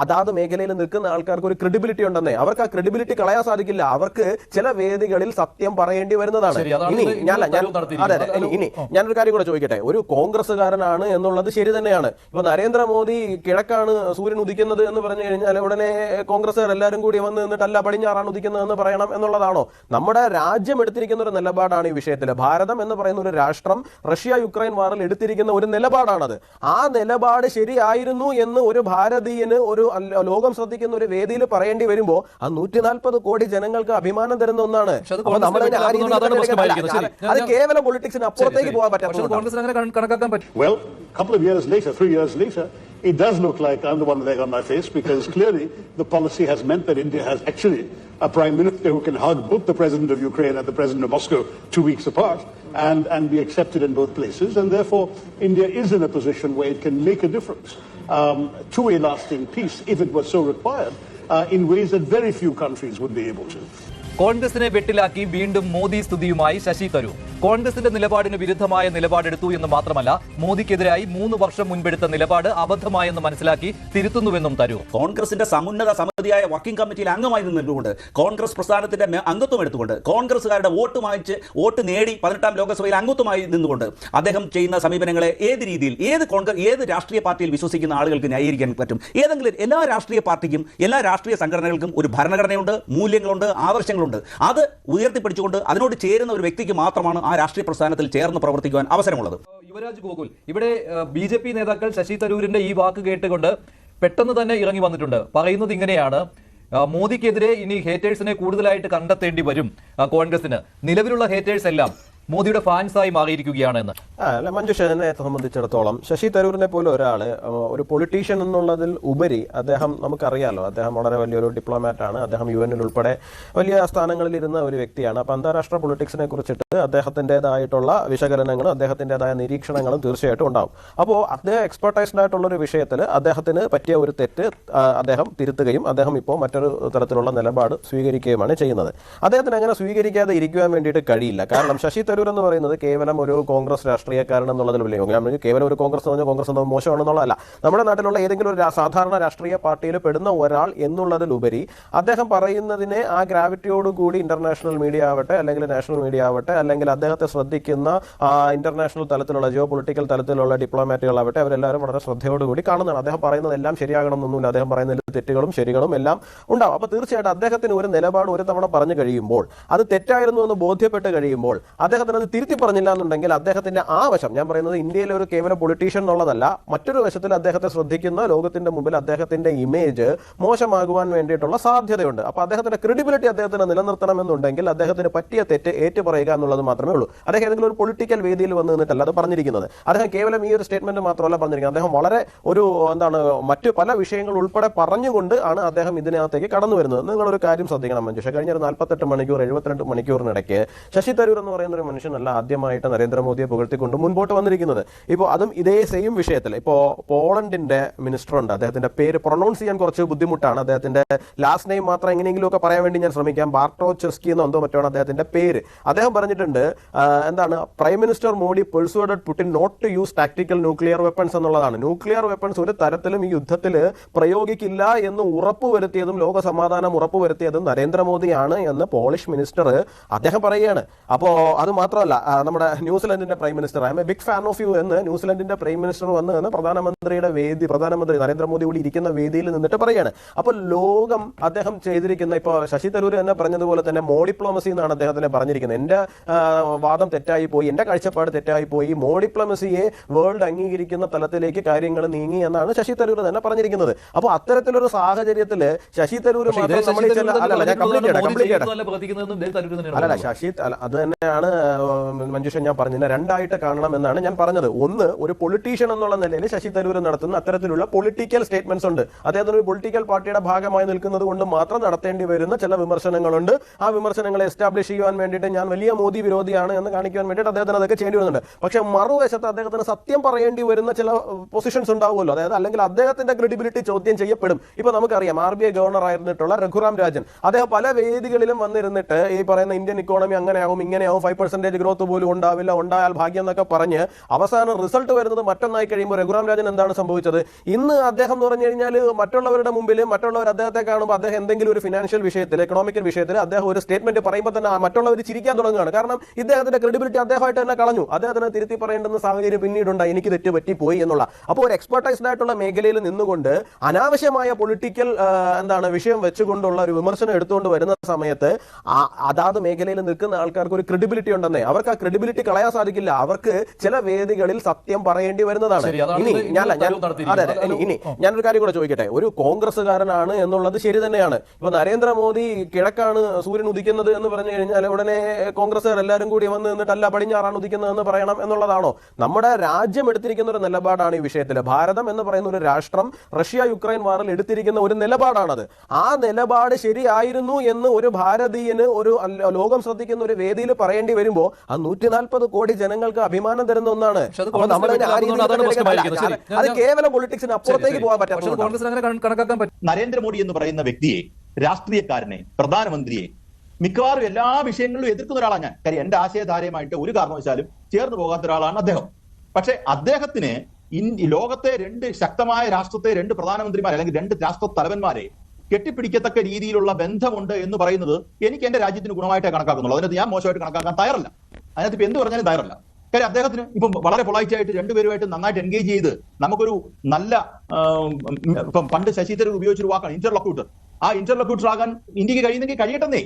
അതാത് മേഖലയിൽ നിൽക്കുന്ന ആൾക്കാർക്ക് ഒരു ക്രെഡിബിലിറ്റി ഉണ്ടെന്നേ. അവർക്ക് ആ ക്രെഡിബിലിറ്റി കളയാൻ സാധിക്കില്ല. അവർക്ക് ചില വേദികളിൽ സത്യം പറയേണ്ടി വരുന്നതാണ്. ഇനി ഞാനല്ല ഞാൻ അതെ അതെ ഇനി ഞാനൊരു കാര്യം കൂടെ ചോദിക്കട്ടെ. ഒരു കോൺഗ്രസ്സുകാരനാണ് എന്നുള്ളത് ശരി തന്നെയാണ്. ഇപ്പൊ നരേന്ദ്രമോദി കിഴക്കാണ് സൂര്യൻ ഉദിക്കുന്നത് എന്ന് പറഞ്ഞു കഴിഞ്ഞാൽ ഉടനെ കോൺഗ്രസ്സുകാർ എല്ലാവരും കൂടി വന്ന് നിന്നിട്ടല്ല പടിഞ്ഞാറാണ് ഉദിക്കുന്നത് എന്ന് പറയണം എന്നുള്ളതാണോ? നമ്മുടെ രാജ്യം എടുത്തിരിക്കുന്ന ഒരു നിലപാടാണ് ഈ വിഷയത്തിൽ ഭാരതം എന്ന് പറയുന്ന ഒരു രാഷ്ട്രം റഷ്യ യുക്രൈൻ വാറിൽ എടുത്തിരിക്കുന്ന ഒരു നിലപാടാണത്. ആ നിലപാട് ശരിയായിരുന്നു എന്ന് ഒരു ഭാരതീയന് ഒരു അല്ല- ലോകം ശ്രദ്ധിക്കുന്ന ഒരു വേദിയിൽ പറയേണ്ടി വരുമ്പോൾ ആ നൂറ്റി നാൽപ്പത് കോടി ജനങ്ങൾക്ക് അഭിമാനം തരുന്ന ഒന്നാണ് പക്ഷെ അത് അപ്പൊ നമ്മളതിനെ ആ കോൺഗ്രസിനെ രീതിയിൽ അതാണ് തന്നെ പ്രശ്നമായിരിക്കുന്നത്. എടുക്കണം. ശരി. അത് ഞാൻ- കേവലം പൊളിറ്റിക്സിന് അപ്പുറത്തേക്ക് പോകാൻ പക്ഷെ അത് പറ്റാത്തത് കോൺഗ്രസിന് അങ്ങനെ കണ- കണക്കാക്കാൻ പറ്റും Well, a couple of years later, three years later, it does look like I'm the one leg on my face because clearly the policy has meant that India has actually a prime minister who can hug both the president of Ukraine and the president of Moscow two weeks apart and, and be accepted in both places. And therefore, India is in a position where it can make a difference um, to a lasting peace if it was so required uh, in ways that very few countries would be able to. കോൺഗ്രസിനെ വെട്ടിലാക്കി വീണ്ടും മോദി സ്തുതിയുമായി ശശി തരൂർ. കോൺഗ്രസിന്റെ നിലപാടിന് വിരുദ്ധമായ നിലപാടെടുത്തു എന്ന് മാത്രമല്ല മോദിക്കെതിരായി മൂന്ന് വർഷം മുൻപെടുത്ത നിലപാട് അബദ്ധമായെന്ന് മനസ്സിലാക്കി തിരുത്തുന്നുവെന്നും തരൂർ. കോൺഗ്രസിന്റെ സമുന്നത സമിതിയായ വർക്കിംഗ് കമ്മിറ്റിയിൽ അംഗമായി നിന്നുകൊണ്ട് കോൺഗ്രസ് പ്രസ്ഥാനത്തിന്റെ അംഗത്വം എടുത്തുകൊണ്ട് കോൺഗ്രസുകാരുടെ വോട്ട് വാങ്ങിച്ച് വോട്ട് നേടി പതിനെട്ടാം ലോക്സഭയിൽ അംഗത്വമായി നിന്നുകൊണ്ട് അദ്ദേഹം ചെയ്യുന്ന സമീപനങ്ങളെ ഏത് രീതിയിൽ ഏത് കോൺഗ്രസ് ഏത് രാഷ്ട്രീയ പാർട്ടിയിൽ വിശ്വസിക്കുന്ന ആളുകൾക്ക് ന്യായീകരിക്കാൻ പറ്റും? ഏതെങ്കിലും എല്ലാ രാഷ്ട്രീയ പാർട്ടിക്കും എല്ലാ രാഷ്ട്രീയ സംഘടനകൾക്കും ഒരു ഭരണഘടനയുണ്ട് മൂല്യങ്ങളുണ്ട് ആവശ്യങ്ങളുണ്ട് അത് ഉയർത്തിപ്പിടിച്ചുകൊണ്ട് അതിനോട് ചേരുന്ന ഒരു വ്യക്തിക്ക് മാത്രമാണ് ആ രാഷ്ട്രീയ പ്രസ്ഥാനത്തിൽ ചേർന്ന് പ്രവർത്തിക്കുവാൻ അവസരമുള്ളത്. യുവരാജ് ഗോകുൽ ഇവിടെ ബി ജെ പി നേതാക്കൾ ശശി തരൂരിന്റെ ഈ വാക്ക് കേട്ടുകൊണ്ട് പെട്ടെന്ന് തന്നെ ഇറങ്ങി വന്നിട്ടുണ്ട്. പറയുന്നത് ഇങ്ങനെയാണ്. മോദിക്കെതിരെ ഇനി ഹേറ്റേഴ്സിനെ കൂടുതലായിട്ട് കണ്ടെത്തേണ്ടി വരും കോൺഗ്രസിന് നിലവിലുള്ള ഹേറ്റേഴ്സ് എല്ലാം മോദിയുടെ ഫാൻസായി മാറിയിരിക്കുകയാണ് എന്ന്. അല്ല മഞ്ജുഷ എന്നെ സംബന്ധിച്ചിടത്തോളം ശശി തരൂരിനെ പോലെ ഒരാൾ ഒരു പൊളിറ്റീഷ്യൻ എന്നുള്ളതിൽ ഉപരി അദ്ദേഹം നമുക്കറിയാലോ അദ്ദേഹം വളരെ വലിയൊരു ഡിപ്ലോമാറ്റ് ആണ്. അദ്ദേഹം യു എനിൽ ഉൾപ്പെടെ വലിയ സ്ഥാനങ്ങളിൽ ഇരുന്ന ഒരു വ്യക്തിയാണ്. അപ്പൊ അന്താരാഷ്ട്ര പൊളിറ്റിക്സിനെ കുറിച്ചിട്ട് അദ്ദേഹത്തിന്റെതായിട്ടുള്ള വിശകലനങ്ങളും അദ്ദേഹത്തിന്റെതായ നിരീക്ഷണങ്ങളും തീർച്ചയായിട്ടും ഉണ്ടാവും. അപ്പോൾ അദ്ദേഹം എക്സ്പെർട്ടൈസ്ഡ് ആയിട്ടുള്ള ഒരു വിഷയത്തിൽ അദ്ദേഹത്തിന് പറ്റിയ ഒരു തെറ്റ് അദ്ദേഹം തിരുത്തുകയും അദ്ദേഹം ഇപ്പോൾ മറ്റൊരു തരത്തിലുള്ള നിലപാട് സ്വീകരിക്കുകയുമാണ് ചെയ്യുന്നത്. അദ്ദേഹത്തിന് അങ്ങനെ സ്വീകരിക്കാതെ ഇരിക്കുവാൻ വേണ്ടിയിട്ട് കഴിയില്ല. കാരണം ശശി തരൂർ എന്ന് പറയുന്നത് കേവലം ഒരു കോൺഗ്രസ് രാഷ്ട്രീയക്കാരൻ വലിയ കേവലം ഒരു കോൺഗ്രസ് എന്ന് കോൺഗ്രസ് എന്നത് മോശമാണെന്നുള്ളതല്ല. നമ്മുടെ നാട്ടിലുള്ള ഏതെങ്കിലും ഒരു സാധാരണ രാഷ്ട്രീയ പാർട്ടിയിൽ പെടുന്ന ഒരാൾ എന്നുള്ളതിലുപരി അദ്ദേഹം പറയുന്നതിനെ ആ ഗ്രാവിറ്റിയോടുകൂടി ഇന്റർനാഷണൽ മീഡിയ ആവട്ടെ അല്ലെങ്കിൽ നാഷണൽ മീഡിയ ആവട്ടെ അല്ലെങ്കിൽ അദ്ദേഹത്തെ ശ്രദ്ധിക്കുന്ന ഇന്റർനാഷണൽ തലത്തിലുള്ള ജിയോ പൊളിറ്റിക്കൽ തലത്തിലുള്ള ഡിപ്ലോമാറ്റുകളാവട്ടെ അവരെല്ലാവരും വളരെ ശ്രദ്ധയോടുകൂടി കാണുന്നതാണ്. അദ്ദേഹം പറയുന്നതെല്ലാം ശരിയാകണമെന്നൊന്നുമില്ല. അദ്ദേഹം പറയുന്നതിൽ തെറ്റുകളും ശരികളും എല്ലാം ഉണ്ടാവും. അപ്പൊ തീർച്ചയായിട്ടും അദ്ദേഹത്തിന് ഒരു നിലപാട് ഒരു തവണ പറഞ്ഞു കഴിയുമ്പോൾ അത് തെറ്റായിരുന്നു എന്ന് ബോധ്യപ്പെട്ട് കഴിയുമ്പോൾ അദ്ദേഹത്തിന് അത് തിരുത്തി പറഞ്ഞില്ല എന്നുണ്ടെങ്കിൽ അദ്ദേഹത്തിന്റെ ആ വശം ഞാൻ പറയുന്നത് ഇന്ത്യയിലെ ഒരു കേവല പൊളിറ്റീഷ്യൻ എന്നുള്ളതല്ല മറ്റൊരു വശത്തിൽ അദ്ദേഹത്തെ ശ്രദ്ധിക്കുന്ന ലോകത്തിന്റെ മുമ്പിൽ അദ്ദേഹത്തിന്റെ ഇമേജ് മോശമാകുവാൻ വേണ്ടിയിട്ടുള്ള സാധ്യതയുണ്ട്. അപ്പൊ അദ്ദേഹത്തിന്റെ ക്രെഡിബിലിറ്റി അദ്ദേഹത്തിന് നിലനിർത്തണം എന്നുണ്ടെങ്കിൽ അദ്ദേഹത്തിന് പറ്റിയ തെറ്റ് ഏറ്റുപറയുക എന്നുള്ളത് മാത്രമേ ഉള്ളൂ. അദ്ദേഹം ഏതെങ്കിലും ഒരു പൊളിറ്റിക്കൽ വേദിയിൽ വന്ന് നിന്നിട്ടല്ല അത് പറഞ്ഞിരിക്കുന്നത്. അദ്ദേഹം കേവലം ഈ ഒരു സ്റ്റേറ്റ്മെന്റ് മാത്രമല്ല പറഞ്ഞിരിക്കുന്നത്. അദ്ദേഹം വളരെ ഒരു എന്താണ് മറ്റു പല വിഷയങ്ങൾ ഉൾപ്പെടെ പറഞ്ഞുകൊണ്ട് ആണ് അദ്ദേഹം ഇതിനകത്തേക്ക് കടന്നു വരുന്നത്. നിങ്ങളൊരു കാര്യം ശ്രദ്ധിക്കണം മഞ്ജുഷ. കഴിഞ്ഞ ഒരു നാൽപ്പത്തെട്ട് മണിക്കൂർ എഴുപത്തിരണ്ട് മണിക്കൂറിനിടയ്ക്ക് ശശി തരൂർ എന്ന് പറയുന്ന ഒരു മനുഷ്യനല്ല ആദ്യമായിട്ട് നരേന്ദ്രമോദിയെ പുകഴ്ത്തിക്കൊണ്ട് മുൻപോട്ട് വന്നിരിക്കുന്നത്. ഇപ്പോൾ അതും ഇതേ സെയിം വിഷയത്തിൽ. ഇപ്പോൾ പോളണ്ടിന്റെ മിനിസ്റ്റർ ഉണ്ട്. അദ്ദേഹത്തിന്റെ പേര് പ്രൊണൗൺസ് ചെയ്യാൻ കുറച്ച് ബുദ്ധിമുട്ടാണ്. അദ്ദേഹത്തിന്റെ ലാസ്റ്റ് നെയിം മാത്രം എങ്ങനെയെങ്കിലും ഒക്കെ പറയാൻ വേണ്ടി ഞാൻ ശ്രമിക്കാം. ബാർട്ടോ ചെസ്കി എന്നോ എന്തോ മറ്റോ അദ്ദേഹത്തിന്റെ പേര്. അദ്ദേഹം പറഞ്ഞിട്ടുണ്ട് എന്താണ് prime minister Modi persuaded Putin not to use tactical nuclear weapons എന്നുള്ളതാണ്. ന്യൂക്ലിയർ വെപ്പൺസ് ഒരു തരത്തിലും ഈ യുദ്ധത്തിൽ പ്രയോഗിക്കില്ല എന്ന് ഉറപ്പുവരുത്തിയതും ലോക സമാധാനം ഉറപ്പുവരുത്തിയതും നരേന്ദ്രമോദിയാണ് എന്ന് പോളിഷ് മിനിസ്റ്റർ അദ്ദേഹം പറയുകയാണ്. അപ്പോ അത് മാത്രമല്ല നമ്മുടെ ന്യൂസിലൻഡിന്റെ prime minister. I am a big fan of you എന്ന് ന്യൂസിലൻഡിന്റെ പ്രൈം മിനിസ്റ്റർ വന്ന് എന്ന് പ്രധാനമന്ത്രിയുടെ വേദി പ്രധാനമന്ത്രി നരേന്ദ്രമോദി കൂടി ഇരിക്കുന്ന വേദിയിൽ നിന്നിട്ട് പറയാണ്. അപ്പോൾ ലോകം അദ്ദേഹം ചെയ്തിരിക്കുന്ന ഇപ്പോൾ ശശി തരൂർ തന്നെ പറഞ്ഞതുപോലെ തന്നെ മോ ഡിപ്ലോമസി എന്നാണ് അദ്ദേഹത്തിനെ പറഞ്ഞിരിക്കുന്നത്. എന്റെ വാദം തെറ്റായി പോയി എന്റെ കാഴ്ചപ്പാട് തെറ്റായി പോയി മോഡിപ്ലോമസിയെ വേൾഡ് അംഗീകരിക്കുന്ന തലത്തിലേക്ക് കാര്യങ്ങൾ നീങ്ങി എന്നാണ് ശശി തരൂർ തന്നെ പറഞ്ഞിരിക്കുന്നത്. അപ്പോൾ അത്തരത്തിലൊരു സാഹചര്യത്തിൽ ശശി തരൂർ അല്ല ശശി അല്ലല്ല അത് തന്നെയാണ് മഞ്ജുഷ ഞാൻ പറഞ്ഞത് രണ്ടായിട്ട് കാണണം എന്നാണ് ഞാൻ പറഞ്ഞത്. ഒന്ന് ഒരു പൊളിറ്റീഷ്യൻ എന്നുള്ള നിലയിൽ ശശി തരൂർ നടത്തുന്ന അത്തരത്തിലുള്ള പൊളിറ്റിക്കൽ സ്റ്റേറ്റ്മെന്റ്സ് ഉണ്ട്. അദ്ദേഹത്തിന് ഒരു പൊളിറ്റിക്കൽ പാർട്ടിയുടെ ഭാഗമായി നിൽക്കുന്നത് കൊണ്ട് മാത്രം നടത്തേണ്ടി വരുന്ന ചില വിമർശനങ്ങളുണ്ട്. ആ വിമർശനങ്ങളെ എസ്റ്റാബ്ലിഷ് ചെയ്യുവാൻ വേണ്ടിയിട്ട് ഞാൻ വലിയ മോദി വിരോധിയാണ് എന്ന് കാണിക്കാൻ വേണ്ടിയിട്ട് അദ്ദേഹത്തിന് അതൊക്കെ ചെയ്യേണ്ടി വരുന്നുണ്ട്. പക്ഷെ മറുവശത്ത് അദ്ദേഹത്തിന് സത്യം പറയേണ്ടി വരുന്ന ചില പൊസിഷൻസ് ഉണ്ടാവുമല്ലോ. അതായത് അല്ലെങ്കിൽ അദ്ദേഹത്തിന്റെ ക്രെഡിബിലിറ്റി ചോദ്യം ചെയ്യപ്പെടും. ഇപ്പൊ നമുക്കറിയാം ആർ ബി ഐ ഗവർണർ ആയിരുന്നിട്ടുള്ള രഘുറാം രാജൻ. അദ്ദേഹം പല വേദികളിലും വന്നിരുന്നിട്ട് ഈ പറയുന്ന ഇന്ത്യൻ ഇക്കോണമി അങ്ങനെയാവും ഇങ്ങനെയാവും ഫൈവ് പെർസെന്റ് പെർസെന്റേജ് ഗ്രോത്ത് പോലും ഉണ്ടാവില്ല. ഉണ്ടായാൽ ഭാഗ്യം എന്നൊക്കെ പറഞ്ഞ് അവസാനം റിസൾട്ട് വരുന്നത് മറ്റൊന്നായി കഴിയുമ്പോൾ രഘുറാം രാജൻ എന്താണ് സംഭവിച്ചത്? ഇന്ന് അദ്ദേഹം എന്ന് പറഞ്ഞു കഴിഞ്ഞാൽ മറ്റുള്ളവരുടെ മുമ്പിൽ മറ്റുള്ളവർ അദ്ദേഹത്തെ കാണുമ്പോൾ അദ്ദേഹം എന്തെങ്കിലും ഒരു ഫിനാൻഷ്യൽ വിഷയത്തിൽ എക്കണോമിക്കൽ വിഷയത്തിൽ അദ്ദേഹം ഒരു സ്റ്റേറ്റ്മെന്റ് പറയുമ്പോൾ തന്നെ മറ്റുള്ളവർ ചിരിക്കാൻ തുടങ്ങുകയാണ്. കാരണം ഇദ്ദേഹത്തിന്റെ ക്രെഡിബിലിറ്റി അദ്ദേഹമായിട്ട് തന്നെ കളഞ്ഞു. അദ്ദേഹത്തിന് തിരുത്തി പറയേണ്ടുന്ന സാഹചര്യം പിന്നീടുണ്ട് എനിക്ക് തെറ്റ് പറ്റിപ്പോയി എന്നുള്ള. അപ്പോൾ ഒരു എക്സ്പെർട്ടൈസ്ഡ് ആയിട്ടുള്ള മേഖലയിൽ നിന്നുകൊണ്ട് അനാവശ്യമായ പൊളിറ്റിക്കൽ എന്താണ് വിഷയം വെച്ചുകൊണ്ടുള്ള ഒരു വിമർശനം എടുത്തുകൊണ്ട് വരുന്ന സമയത്ത് അതാത് മേഖലയിൽ നിൽക്കുന്ന ആൾക്കാർക്ക് ഒരു ക്രെഡിബിലിറ്റി ഉണ്ടെന്നേ അവർക്ക് ആ ക്രെഡിബിലിറ്റി കളയാൻ സാധിക്കില്ല. അവർക്ക് ചില വേദികളിൽ സത്യം പറയേണ്ടി വരുന്നതാണ്. ഇനി ഞാൻ ഞാൻ അതെ അതെ ഇനി ഇനി ഞാനൊരു കാര്യം കൂടെ ചോദിക്കട്ടെ. ഒരു കോൺഗ്രസ്സുകാരനാണ് എന്നുള്ളത് ശരി തന്നെയാണ്. ഇപ്പൊ നരേന്ദ്രമോദി കിഴക്കാണ് സൂര്യൻ ഉദിക്കുന്നത് എന്ന് പറഞ്ഞു കഴിഞ്ഞാൽ ഉടനെ കോൺഗ്രസ്സുകാർ എല്ലാവരും കൂടി വന്ന് നിന്നിട്ടല്ല പടിഞ്ഞാറാണ് ഉദിക്കുന്നത് എന്ന് പറയണം എന്നുള്ളതാണോ? നമ്മുടെ രാജ്യം എടുത്തിരിക്കുന്ന ഒരു നിലപാടാണ് ഈ വിഷയത്തിൽ ഭാരതം എന്ന് പറയുന്ന ഒരു രാഷ്ട്രം റഷ്യ യുക്രൈൻ വാറിൽ എടുത്തിരിക്കുന്ന ഒരു നിലപാടാണത്. ആ നിലപാട് ശരിയായിരുന്നു എന്ന് ഒരു ഭാരതീയന് ഒരു ലോകം ശ്രദ്ധിക്കുന്ന ഒരു വേദിയിൽ പറയേണ്ടി വരുമ്പോൾ ആ നൂറ്റി നാൽപ്പത് കോടി ജനങ്ങൾക്ക് അഭിമാനം തരുന്ന ഒന്നാണ്. പക്ഷെ അത് കേവലം പൊളിറ്റിക്സിന് അപ്പുറത്തേക്ക് പോകാൻ പക്ഷെ പറ്റാത്ത നരേന്ദ്രമോദി എന്ന് പറയുന്ന വ്യക്തിയെ രാഷ്ട്രീയക്കാരനെ പ്രധാനമന്ത്രിയെ മിക്കവാറും എല്ലാ വിഷയങ്ങളിലും എതിർക്കുന്ന ഒരാളാണ് ഞാൻ. കാര്യം എന്റെ ആശയധാരയുമായിട്ട് ഒരു കാരണവശാലും ചേർന്ന് പോകാത്ത ഒരാളാണ് അദ്ദേഹം. പക്ഷെ അദ്ദേഹത്തിന് ഇൻ- ലോകത്തെ രണ്ട് ശക്തമായ രാഷ്ട്രത്തെ രണ്ട് പ്രധാനമന്ത്രിമാരെ അല്ലെങ്കിൽ രണ്ട് രാഷ്ട്ര തലവന്മാരെ കെട്ടിപ്പിടിക്കത്തക്ക രീതിയിലുള്ള ബന്ധമുണ്ട് എന്ന് പറയുന്നത് എനിക്ക് എന്റെ രാജ്യത്തിന് ഗുണമായിട്ടേ കണക്കാക്കുന്നുള്ളൂ. അതിനകത്ത് ഞാൻ മോശമായിട്ട് കണക്കാക്കാൻ തയ്യാറല്ല. അതിനകത്ത് ഇപ്പൊ എന്ത് പറഞ്ഞാലും തയ്യാറല്ല. കാര്യം അദ്ദേഹത്തിന് ഇപ്പം വളരെ പൊളൈറ്റ് ആയിട്ട് രണ്ടുപേരുമായിട്ട് നന്നായിട്ട് എൻഗേജ് ചെയ്ത് നമുക്കൊരു നല്ല ഇപ്പം പണ്ട് ശശി തരൂർ ഉപയോഗിച്ചൊരു വാക്കാണ് ഇന്റർലൊക്യൂട്ടർ ആ ഇന്റർലോക്യൂട്ടർ ആകാൻ ഇന്ത്യയ്ക്ക് കഴിയുന്നെങ്കിൽ കഴിയട്ടെന്നേ.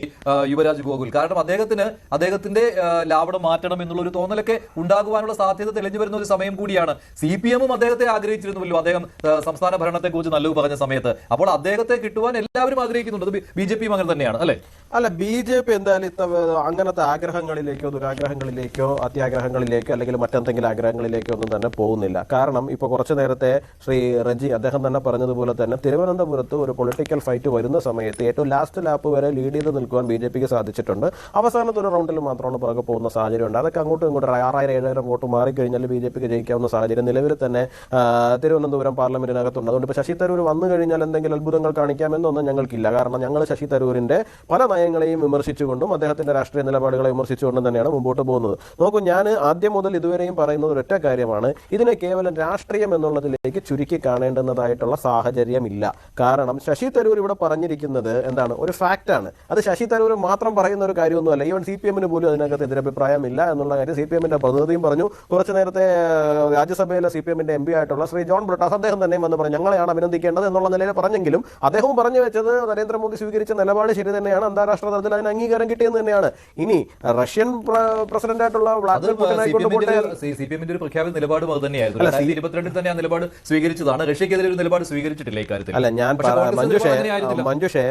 യുവരാജ് ഗോകുൽ. കാരണം അദ്ദേഹത്തിന് അദ്ദേഹത്തിന്റെ ലാവടം മാറ്റണം എന്നുള്ള ഒരു തോന്നലൊക്കെ ഉണ്ടാകുവാനുള്ള സാധ്യത തെളിഞ്ഞു വരുന്ന ഒരു സമയം കൂടിയാണ്. സി പി എമ്മും അദ്ദേഹത്തെ ആഗ്രഹിച്ചിരുന്നുവല്ലോ. അദ്ദേഹം സംസ്ഥാന ഭരണത്തെ കുറിച്ച് നല്ലത് പറഞ്ഞ സമയത്ത്. അപ്പോൾ അദ്ദേഹത്തെ കിട്ടുവാൻ എല്ലാവരും ആഗ്രഹിക്കുന്നുണ്ട്. ബി ജെ പിയും അങ്ങനെ തന്നെയാണ് അല്ലെ? അല്ല ബി ജെ പി എന്തായാലും ഇത്ത അങ്ങനത്തെ ആഗ്രഹങ്ങളിലേക്കോ ദുരാഗ്രഹങ്ങളിലേക്കോ അത്യാഗ്രഹങ്ങളിലേക്കോ അല്ലെങ്കിൽ മറ്റെന്തെങ്കിലും ആഗ്രഹങ്ങളിലേക്കോ ഒന്നും തന്നെ പോകുന്നില്ല. കാരണം ഇപ്പൊ കുറച്ചു നേരത്തെ ശ്രീ റജി അദ്ദേഹം തന്നെ പറഞ്ഞതുപോലെ തന്നെ തിരുവനന്തപുരത്ത് ഒരു പൊളിറ്റിക്കൽ ഫൈറ്റ് വരുന്ന. സമയത്ത് ഏറ്റവും ലാസ്റ്റ് ലാപ്പ് വരെ ലീഡ് ചെയ്ത് നിൽക്കുവാൻ ബി ജെ പിക്ക് സാധിച്ചിട്ടുണ്ട്. അവസാനത്തെ ഒരു റൗണ്ടിൽ മാത്രമാണ് പുറകെ പോകുന്ന സാഹചര്യമുണ്ട്. അതൊക്കെ അങ്ങോട്ടും ഇങ്ങോട്ടും ആറായിരം ഏഴായിരം വോട്ട് മാറിക്കഴിഞ്ഞാൽ ബി ജെ പിക്ക് ജയിക്കാവുന്ന സാഹചര്യം നിലവിൽ തന്നെ തിരുവനന്തപുരം പാർലമെന്റിനകത്തുണ്ട്. അതുകൊണ്ട് ഇപ്പോൾ ശശി തരൂർ വന്നു കഴിഞ്ഞാൽ എന്തെങ്കിലും അത്ഭുതങ്ങൾ കാണിക്കാമെന്നൊന്നും ഞങ്ങൾക്കില്ല. കാരണം ഞങ്ങൾ ശശി തരൂരിന്റെ പല നയങ്ങളെയും വിമർശിച്ചുകൊണ്ടും അദ്ദേഹത്തിന്റെ രാഷ്ട്രീയ നിലപാടുകളെ വിമർശിച്ചുകൊണ്ടും തന്നെയാണ് മുമ്പോട്ട് പോകുന്നത്. നോക്കൂ ഞാൻ ആദ്യം മുതൽ ഇതുവരെയും പറയുന്നത് ഒരൊറ്റ കാര്യമാണ്. ഇതിനെ കേവലം രാഷ്ട്രീയം എന്നുള്ളതിലേക്ക് ചുരുക്കി കാണേണ്ടുന്നതായിട്ടുള്ള സാഹചര്യമില്ല. കാരണം ശശി തരൂർ ഇവിടെ പറഞ്ഞിരിക്കുന്നത് എന്താണ്? ഒരു ഫാക്റ്റാണ് അത് ശശി തരൂർ മാത്രം പറയുന്ന ഒരു കാര്യമൊന്നുമല്ല. ഈവൻ സി പി എമ്മിന് പോലും അതിനകത്ത് എതിരഭിപ്രായമില്ല എന്നുള്ള കാര്യം സി പി എമ്മിന്റെ പ്രതിനിധിയും പറഞ്ഞു. കുറച്ചു നേരത്തെ രാജ്യസഭയിലെ സി പി എമ്മിന്റെ എം പി ആയിട്ടുള്ള ശ്രീ ജോൺ ബ്രിട്ടാസ് അദ്ദേഹം തന്നെ വന്ന് പറഞ്ഞു ഞങ്ങളെയാണ് അഭിനന്ദിക്കേണ്ടത് എന്നുള്ള നിലയിൽ പറഞ്ഞെങ്കിലും അദ്ദേഹവും പറഞ്ഞു വെച്ചത് നരേന്ദ്രമോദി സ്വീകരിച്ച നിലപാട് ശരി തന്നെയാണ്. അന്താരാഷ്ട്ര തലത്തിൽ അതിന് അംഗീകാരം കിട്ടിയെന്ന് തന്നെയാണ്. ഇനി റഷ്യൻ പ്രസിഡന്റ് ആയിട്ടുള്ള വ്ളാദിമിർ പുടിൻ ആയിക്കോട്ടെ ഒരു പ്രഖ്യാപിത നിലപാടും അത് തന്നെയായിരുന്നു. അല്ല, രണ്ടായിരത്തി ഇരുപത്തിരണ്ടിൽ തന്നെ ആ നിലപാട് സ്വീകരിച്ചതാണ്. റഷ്യക്കെതിരെ ഒരു നിലപാട് സ്വീകരിച്ചിട്ടില്ല ഇക്കാര്യത്തിൽ. അല്ല ഞാൻ മഞ്ജുഷേ. മഞ്ജുഷേ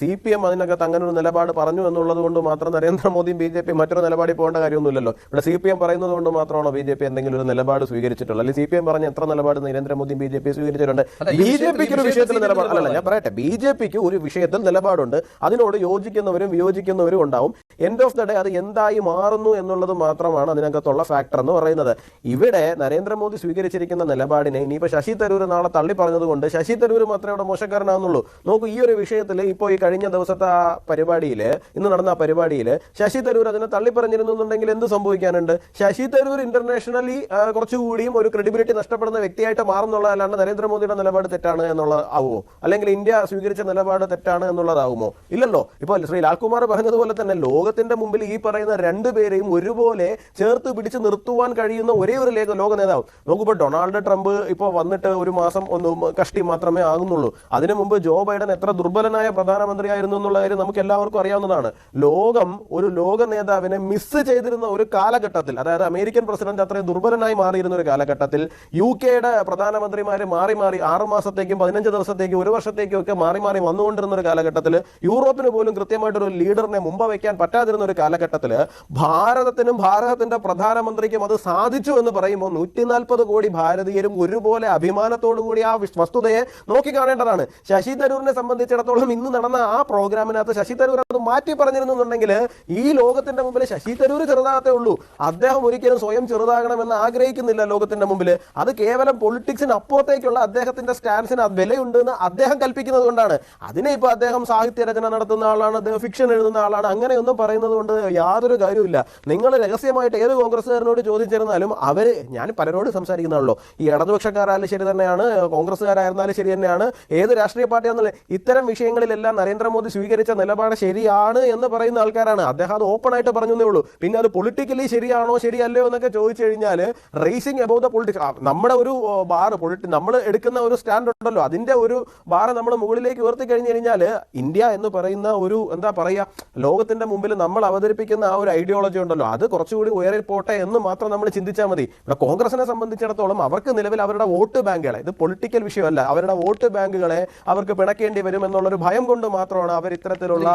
സി പി എം അതിനകത്ത് അങ്ങനെ ഒരു നിലപാട് പറഞ്ഞു എന്നുള്ളത് കൊണ്ട് മാത്രം നരേന്ദ്രമോദിയും ബി ജെ പി മറ്റൊരു നിലപാടിൽ പോകേണ്ട കാര്യമൊന്നുമില്ലല്ലോ. ഇവിടെ സി പി എം പറയുന്നത് കൊണ്ട് മാത്രമാണോ ബി ജെ പി എന്തെങ്കിലും ഒരു നിലപാട് സ്വീകരിച്ചിട്ടുള്ളത്? അല്ലെങ്കിൽ സി പി എം പറഞ്ഞ എത്ര നിലപാട് നരേന്ദ്രമോദിയും ബി ജെ പി സ്വീകരിച്ചിട്ടുണ്ട്? അല്ല, ബി ജെ പിക്ക് ഒരു വിഷയത്തിൽ നിലപാട് അല്ലല്ല ഞാൻ. പറയട്ടെ. ബി ജെ പിക്ക് ഒരു വിഷയത്തിൽ നിലപാടുണ്ട്. അതിനോട് യോജിക്കുന്നവരും വിയോജിക്കുന്നവരും ഉണ്ടാവും. എൻഡ് ഓഫ് ദ ഡേ അത് എന്തായി മാറുന്നു എന്നുള്ളത് മാത്രമാണ് അതിനകത്തുള്ള ഫാക്ടർ എന്ന് പറയുന്നത്. ഇവിടെ നരേന്ദ്രമോദി സ്വീകരിച്ചിരിക്കുന്ന നിലപാടിനെ ഇനിയിപ്പോൾ ശശി തരൂർ നാളെ തള്ളി പറഞ്ഞതുകൊണ്ട് ശശി തരൂർ മാത്രമേ അവിടെ മോശക്കാരനാകുന്നുള്ളൂ നോക്കൂ ഈ ഒരു വിഷയത്തിൽ ഇപ്പോൾ ഈ കഴിഞ്ഞ ദിവസത്തെ ആ പരിപാടിയിൽ ഇന്ന് നടന്ന ആ പരിപാടിയിൽ ശശി തരൂർ അതിനെ തള്ളിപ്പറഞ്ഞിരുന്നുണ്ടെങ്കിൽ എന്ത് സംഭവിക്കാനുണ്ട്? ശശി തരൂർ ഇന്റർനാഷണലി കുറച്ചുകൂടിയും ഒരു ക്രെഡിബിലിറ്റി നഷ്ടപ്പെടുന്ന വ്യക്തിയായിട്ട് മാറുന്നുള്ളതല്ലാണ്ട് നരേന്ദ്രമോദിയുടെ നിലപാട് തെറ്റാണ് എന്നുള്ള ആവുമോ അല്ലെങ്കിൽ ഇന്ത്യ സ്വീകരിച്ച നിലപാട് തെറ്റാണ് എന്നുള്ളതാവുമോ? ഇല്ലല്ലോ. ഇപ്പോൾ ശ്രീ ലാൽകുമാർ പറഞ്ഞതുപോലെ തന്നെ ലോകത്തിന്റെ മുമ്പിൽ ഈ പറയുന്ന രണ്ടു പേരെയും ഒരുപോലെ ചേർത്ത് പിടിച്ച് നിർത്തുവാൻ കഴിയുന്ന ഒരേ ഒരു ലോക നേതാവ്. നോക്കുമ്പോൾ ഡൊണാൾഡ് ട്രംപ് ഇപ്പോൾ വന്നിട്ട് ഒരു മാസം ഒന്ന് കഷ്ടി മാത്രമേ ആകുന്നുള്ളൂ. അതിനു മുമ്പ് ജോ ബൈഡൻ എത്ര ദുർബലനായ പ്രധാനമന്ത്രിയായിരുന്നു എന്നുള്ള കാര്യം നമുക്ക് എല്ലാവർക്കും അറിയാവുന്നതാണ്. ലോകം ഒരു ലോക നേതാവിനെ മിസ് ചെയ്തിരുന്ന ഒരു കാലഘട്ടത്തിൽ അതായത് അമേരിക്കൻ പ്രസിഡന്റ് അത്രയും ദുർബലനായി മാറിയിരുന്ന ഒരു കാലഘട്ടത്തിൽ യു കെയുടെ പ്രധാനമന്ത്രിമാര് മാറി മാറി ആറു മാസത്തേക്കും പതിനഞ്ച് ദിവസത്തേക്കും ഒരു വർഷത്തേക്കും ഒക്കെ മാറി മാറി വന്നുകൊണ്ടിരുന്ന ഒരു കാലഘട്ടത്തിൽ യൂറോപ്പിന് പോലും കൃത്യമായിട്ട് ഒരു ലീഡറിനെ മുമ്പ് വയ്ക്കാൻ പറ്റാതിരുന്ന ഒരു കാലഘട്ടത്തിൽ ഭാരതത്തിനും ഭാരതത്തിന്റെ പ്രധാനമന്ത്രിക്കും അത് സാധിച്ചു എന്ന് പറയുമ്പോൾ നൂറ്റി കോടി ഭാരതീയരും ഒരുപോലെ അഭിമാനത്തോടു കൂടി ആ വിസ്- വസ്തുതയെ നോക്കിക്കാണേണ്ടതാണ് ശശി തരൂരിനെ സംബന്ധിച്ച് സംബന്ധിച്ചിടത്തോളം ഇന്ന് നടന്ന ആ പ്രോഗ്രാമിനകത്ത് ശശി തരൂർ അത് മാറ്റി പറഞ്ഞിരുന്നുണ്ടെങ്കിൽ ഈ ലോകത്തിന്റെ മുമ്പിൽ ശശി തരൂർ ചെറുതാകത്തേ ഉള്ളൂ. അദ്ദേഹം ഒരിക്കലും സ്വയം ചെറുതാകണമെന്ന് ആഗ്രഹിക്കുന്നില്ല ലോകത്തിന്റെ മുമ്പിൽ. അത് കേവലം പൊളിറ്റിക്സിന് അപ്പുറത്തേക്കുള്ള അദ്ദേഹത്തിന്റെ സ്റ്റാൻസിന് വിലയുണ്ട് എന്ന് അദ്ദേഹം കൽപ്പിക്കുന്നത് കൊണ്ടാണ്. അതിനെ ഇപ്പൊ അദ്ദേഹം സാഹിത്യ രചന നടത്തുന്ന ആളാണ് അദ്ദേഹം ഫിക്ഷൻ എഴുതുന്ന ആളാണ് അങ്ങനെയൊന്നും പറയുന്നത് കൊണ്ട് യാതൊരു കാര്യമില്ല നിങ്ങൾ രഹസ്യമായിട്ട് ഏത് കോൺഗ്രസ്സുകാരനോട് ചോദിച്ചിരുന്നാലും അവർ ഞാൻ പലരോട് സംസാരിക്കുന്നതാണല്ലോ. ഈ ഇടതുപക്ഷക്കാരായാലും ശരി തന്നെയാണ് കോൺഗ്രസ്സുകാരായിരുന്നാലും ശരി തന്നെയാണ് ഏത് രാഷ്ട്രീയ പാർട്ടിയാണെന്നുള്ള ഇത്തരം വിഷയങ്ങളിലെല്ലാം നരേന്ദ്രമോദി സ്വീകരിച്ച നിലപാട് ശരിയാണ് എന്ന് പറയുന്ന ആൾക്കാരാണ്. അദ്ദേഹം അത് ഓപ്പൺ ആയിട്ട് പറഞ്ഞേ ഉള്ളൂ. പിന്നെ അത് പൊളിറ്റിക്കലി ശരിയാണോ ശരിയല്ലയോ എന്നൊക്കെ ചോദിച്ചു കഴിഞ്ഞാൽ റേസിംഗ് അബൌ ദ പൊളിറ്റിക്സ് നമ്മുടെ ഒരു ബാർ പൊളിറ്റി നമ്മൾ എടുക്കുന്ന ഒരു സ്റ്റാൻഡ് ഉണ്ടല്ലോ. അതിന്റെ ഒരു ബാർ നമ്മൾ മുകളിലേക്ക് ഉയർത്തി കഴിഞ്ഞു കഴിഞ്ഞാൽ ഇന്ത്യ എന്ന് പറയുന്ന ഒരു എന്താ പറയുക ലോകത്തിന്റെ മുമ്പിൽ നമ്മൾ അവതരിപ്പിക്കുന്ന ആ ഒരു ഐഡിയോളജി ഉണ്ടല്ലോ. അത് കുറച്ചുകൂടി ഉയരെ പോട്ടെ എന്ന് മാത്രം നമ്മൾ ചിന്തിച്ചാൽ മതി. ഇവിടെ കോൺഗ്രസിനെ സംബന്ധിച്ചിടത്തോളം അവർക്ക് നിലവിൽ അവരുടെ വോട്ട് ബാങ്കുകളെ ഇത് പൊളിറ്റിക്കൽ വിഷയമല്ല അവരുടെ വോട്ട് ബാങ്കുകളെ അവർക്ക് പിണക്കേണ്ടി വരും എന്നുള്ളൊരു ഭയം കൊണ്ട് മാത്രമാണ് അവർ ഇത്തരത്തിലുള്ള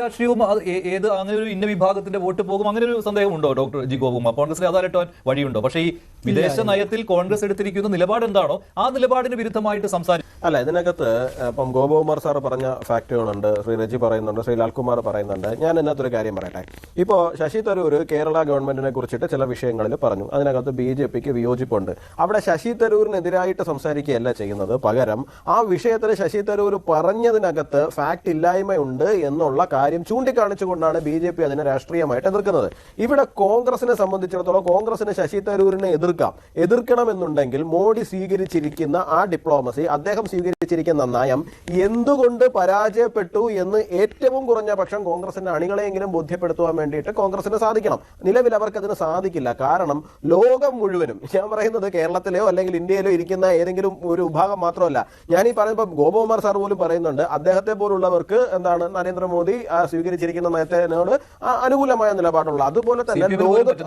രാഷ്ട്രീയവും ഏത് അങ്ങനെ ഒരു ഇന്ന വിഭാഗത്തിന്റെ വോട്ട് പോകും അങ്ങനെ ഒരു സന്ദേഹമുണ്ടോ ഡോക്ടർ ജി ഗോപകുമാർ കോൺഗ്രസിന് അതാലിട്ടാൻ വഴിയുണ്ടോ? പക്ഷേ ഈ വിദേശ നയത്തിൽ കോൺഗ്രസ് എടുത്തിരിക്കുന്ന നിലപാട് എന്താണോ ആ നിലപാടിന് വിരുദ്ധമായിട്ട് സംസാരിക്കും അല്ല ഇതിനകത്ത് ഇപ്പം ഗോപകുമാർ സാർ പറഞ്ഞ ഫാക്ടുകളുണ്ട് ശ്രീ രജി പറയുന്നുണ്ട് ശ്രീ ലാൽകുമാർ പറയുന്നുണ്ട്. ഞാൻ ഇതിനകത്തൊരു കാര്യം പറയട്ടെ. ഇപ്പോൾ ശശി തരൂർ കേരള ഗവൺമെന്റിനെ കുറിച്ചിട്ട് ചില വിഷയങ്ങളിൽ പറഞ്ഞു. അതിനകത്ത് ബി ജെ പിക്ക് വിയോജിപ്പുണ്ട്. അവിടെ ശശി തരൂരിനെതിരായിട്ട് സംസാരിക്കുകയല്ല ചെയ്യുന്നത്. പകരം ആ വിഷയത്തിൽ ശശി തരൂർ പറഞ്ഞതിനകത്ത് ഫാക്ട് ഇല്ലായ്മയുണ്ട് എന്നുള്ള കാര്യം ചൂണ്ടിക്കാണിച്ചുകൊണ്ടാണ് ബി ജെ പി അതിനെ രാഷ്ട്രീയമായിട്ട് എതിർക്കുന്നത്. ഇവിടെ കോൺഗ്രസിനെ സംബന്ധിച്ചിടത്തോളം കോൺഗ്രസിന് ശശി തരൂരിനെ എതിർക്കാം. എതിർക്കണമെന്നുണ്ടെങ്കിൽ മോഡി സ്വീകരിച്ചിരിക്കുന്ന ആ ഡിപ്ലോമസി അദ്ദേഹം സ്വീകരിച്ചിരിക്കുന്ന നയം എന്തുകൊണ്ട് പരാജയപ്പെട്ടു എന്ന് ഏറ്റവും കുറഞ്ഞ പക്ഷം കോൺഗ്രസിന്റെ അണികളെയെങ്കിലും ബോധ്യപ്പെടുത്തുവാൻ വേണ്ടിയിട്ട് കോൺഗ്രസിന് സാധിക്കണം. നിലവിൽ അവർക്ക് അതിന് സാധിക്കില്ല. കാരണം ലോകം മുഴുവനും ഞാൻ പറയുന്നത് കേരളത്തിലെയോ അല്ലെങ്കിൽ ഇന്ത്യയിലോ ഇരിക്കുന്ന ഏതെങ്കിലും ഒരു വിഭാഗം മാത്രമല്ല. ഞാൻ ഈ പറയുമ്പോൾ ഗോപകുമാർ സാർ പോലും പറയുന്നുണ്ട്. അദ്ദേഹത്തെ പോലുള്ളവർക്ക് എന്താണ് നരേന്ദ്രമോദി സ്വീകരിച്ചിരിക്കുന്ന നയത്തിനോട് അനുകൂലമായ നിലപാടുള്ള അതുപോലെ തന്നെ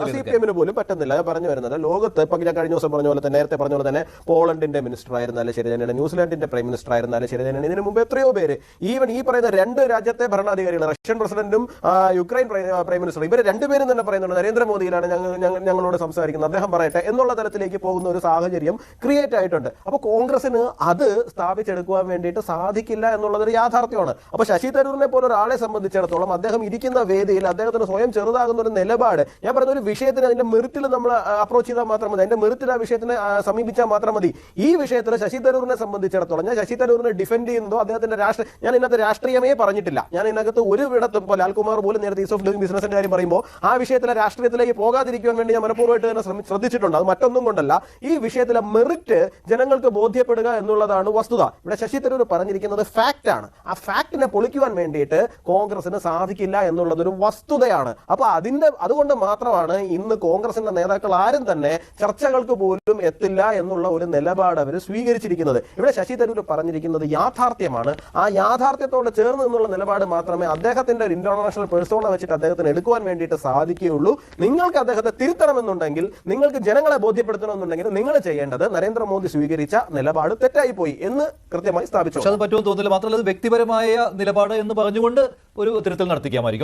സി പി എമ്മിന് പോലും പറ്റുന്നില്ല പറഞ്ഞു വരുന്നത് ലോകത്ത് ഇപ്പൊ ഞാൻ കഴിഞ്ഞ ദിവസം പറഞ്ഞ പോലെ തന്നെ നേരത്തെ പറഞ്ഞ പോലെ തന്നെ പോളണ്ടിന്റെ മിനിസ്റ്റർ ആയിരുന്നാലും ശരി തന്നെയാണ് ന്യൂസിലാൻഡിന്റെ പ്രൈം മിനിസ്റ്റർ ആയിരുന്നാലും ശരി തന്നെയാണ്. ഇതിനു മുമ്പ് എത്രയോ പേര് ഈവൻ ഈ പറയുന്ന രണ്ട് രാജ്യത്തെ ഭരണാധികാരികൾ റഷ്യൻ പ്രസിഡന്റും യുക്രൈൻ പ്രൈ- മിനിസ്റ്റർ ഇവർ രണ്ടുപേരും തന്നെ പറയുന്നുണ്ട് നരേന്ദ്രമോദിയിലാണ് ഞങ്ങൾ ഞങ്ങളോട് സംസാരിക്കുന്നത്. അദ്ദേഹം പറയട്ടെ എന്നുള്ള തലത്തിലേക്ക് പോകുന്ന ഒരു സാഹചര്യം ക്രിയേറ്റ് ആയിട്ടുണ്ട്. അപ്പൊ കോൺഗ്രസിന് അത് സ്ഥാപിച്ചെടുക്കുവാൻ വേണ്ടിയിട്ട് സാധിക്കില്ല എന്നുള്ളതൊരു യാഥാർത്ഥ്യമാണ്. അപ്പൊ ശശി തരൂരിനെ പോലെ ഒരാളെ സംബന്ധിച്ചിടത്തോളം അദ്ദേഹം ഇരിക്കുന്ന വേദിയിൽ അദ്ദേഹത്തിന് സ്വയം ചെറുതാകുന്ന ഒരു നിലപാട്. ഞാൻ പറഞ്ഞ ഒരു വിഷയത്തിന് അതിന്റെ മെറിറ്റിൽ നമ്മൾ അപ്രോച്ച് ചെയ്താൽ മാത്രം മതി. അതിന്റെ മെറിറ്റിൽ ആ വിഷയത്തിനെ സമീപിച്ചാൽ മാത്രം മതി. ഈ വിഷയത്തിൽ ശശി തരൂരിനെ സംബന്ധിച്ചിടത്തോളം ഞാൻ ശശി തരൂരിനെ ഡിഫെൻഡ് ചെയ്യുന്നതോ അദ്ദേഹത്തിന്റെ രാഷ്ട്രീയ ഞാൻ ഇന്നത്തെ രാഷ്ട്രീയമേ പറഞ്ഞിട്ടില്ല. ഞാൻ ഇതിനകത്ത് ഒരു ഇടത്തും ഇപ്പോൾ ലാൽകുമാർ പോലും നേരത്തെ ഈസ് ഓഫ് ഡൂയിങ് ബിസിനസിന്റെ കാര്യം പറയുമ്പോൾ ആ വിഷയത്തിലെ രാഷ്ട്രീയത്തിലേക്ക് പോകാതിരിക്കുവാൻ വേണ്ടി ഞാൻ മനഃപൂർവമായിട്ട് തന്നെ ശ്രദ്ധിച്ചിട്ടുണ്ട്. അത് മറ്റൊന്നും കൊണ്ടല്ല. ഈ വിഷയത്തിലെ മെറിറ്റ് ജനങ്ങൾക്ക് ബോധ്യപ്പെടുക എന്നുള്ളതാണ് വസ്തുത. ഇവിടെ ശശി തരൂർ പറഞ്ഞിരിക്കുന്നത് ഫാക്റ്റ് ആണ്. ആ ഫാക്റ്റിനെ പൊളിക്കുവാൻ വേണ്ടിയിട്ട് കോൺഗ്രസിന് സാധിക്കില്ല എന്നുള്ളതൊരു വസ്തുതയാണ്. അപ്പൊ അതിന്റെ അതുകൊണ്ട് മാത്രമാണ് ഇന്ന് കോൺഗ്രസിന്റെ നേതാക്കൾ ആരും തന്നെ ചർച്ചകൾക്ക് പോലും എത്തില്ല എന്നുള്ള ഒരു നിലപാട് അവർ സ്വീകരിച്ചിരിക്കുന്നത്. ഇവിടെ ശശി തരൂർ പറഞ്ഞിരിക്കുന്നത് യാഥാർത്ഥ്യമാണ്. ആ യാഥാർത്ഥ്യത്തോട് ചേർന്ന് നിന്നുള്ള നിലപാട് മാത്രമേ അദ്ദേഹത്തിന്റെ ഒരു ഇന്റർനാഷണൽ പേഴ്സോണ വെച്ചിട്ട് അദ്ദേഹത്തിന് എടുക്കുവാൻ വേണ്ടിയിട്ട് സാധിക്കുകയുള്ളൂ. നിങ്ങൾക്ക് അദ്ദേഹത്തെ തിരുത്തണമെന്നുണ്ടെങ്കിൽ നിങ്ങൾക്ക് ജനങ്ങളെ ബോധ്യപ്പെടുത്തണമെന്നുണ്ടെങ്കിൽ നിങ്ങൾ ചെയ്യേണ്ടത് നരേന്ദ്രമോദി സ്വീകരിച്ച നിലപാട് തെറ്റായി പോയി എന്ന് കൃത്യമായി സ്ഥാപിച്ചു തോന്നുന്നില്ല മാത്രമല്ല അത് വ്യക്തിപരമായ നിലപാട് എന്ന് പറഞ്ഞുകൊണ്ട് ഒരു തിരുത്തൽ നടത്തിക്കാമായിരിക്കും.